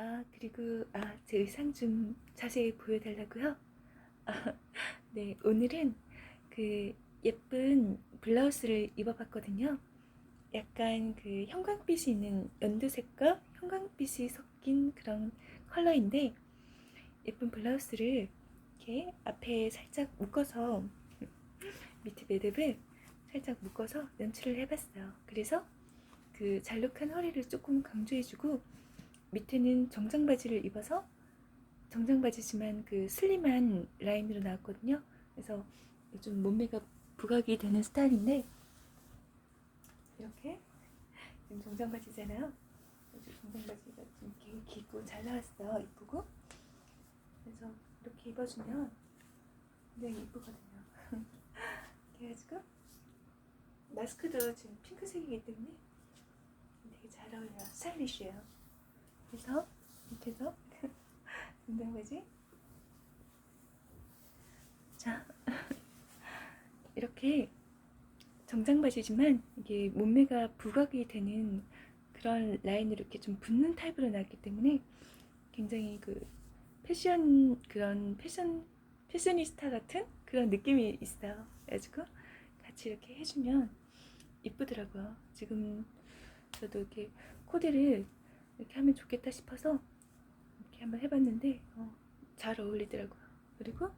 아, 그리고, 아, 제 의상 좀 자세히 보여달라고요? 아, 네, 오늘은 그 예쁜 블라우스를 입어봤거든요. 약간 그 형광빛이 있는 연두색과 형광빛이 섞인 그런 컬러인데, 예쁜 블라우스를 이렇게 앞에 살짝 묶어서, 밑에 매듭을 살짝 묶어서 연출을 해봤어요. 그래서 그 잘록한 허리를 조금 강조해주고, 밑에는 정장 바지를 입어서 정장 바지지만 그 슬림한 라인으로 나왔거든요. 그래서 좀 몸매가 부각이 되는 스타일인데 이렇게 지금 정장 바지잖아요. 정장 바지가 좀 길고 잘 나왔어요. 이쁘고 그래서 이렇게 입어주면 굉장히 이쁘거든요. 그래가지고 마스크도 지금 핑크색이기 때문에 되게 잘 어울려요. 스타일리쉬해요. 그래서 이렇게 해서 된다는 거지. 자, 이렇게 정장 바지지만 이게 몸매가 부각이 되는 그런 라인으로 이렇게 좀 붙는 타입으로 나왔기 때문에 굉장히 그 패션 그런 패션 패셔니스타 같은 그런 느낌이 있어요. 그래가지고 같이 이렇게 해주면 이쁘더라고요. 지금 저도 이렇게 코디를 이렇게 하면 좋겠다 싶어서 이렇게 한번 해봤는데 어, 잘 어울리더라고요. 그리고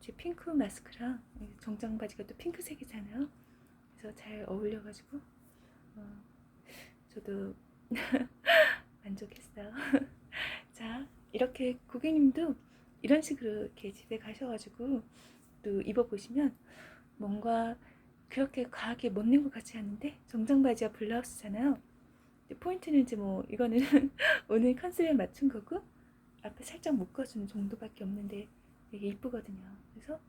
제 핑크 마스크랑 이 정장 바지가 또 핑크색이잖아요. 그래서 잘 어울려가지고 어, 저도 만족했어요. 자 이렇게 고객님도 이런 식으로 이렇게 집에 가셔가지고 또 입어보시면 뭔가 그렇게 과하게 멋낸 것 같지 않은데 정장 바지와 블라우스잖아요. 포인트는 이제 뭐 이거는 오늘 컨셉에 맞춘 거고 앞에 살짝 묶어주는 정도밖에 없는데 되게 이쁘거든요. 그래서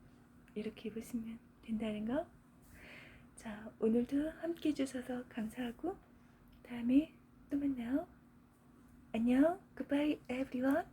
이렇게 입으시면 된다는 거. 자 오늘도 함께 해주셔서 감사하고 다음에 또 만나요. 안녕. Goodbye everyone.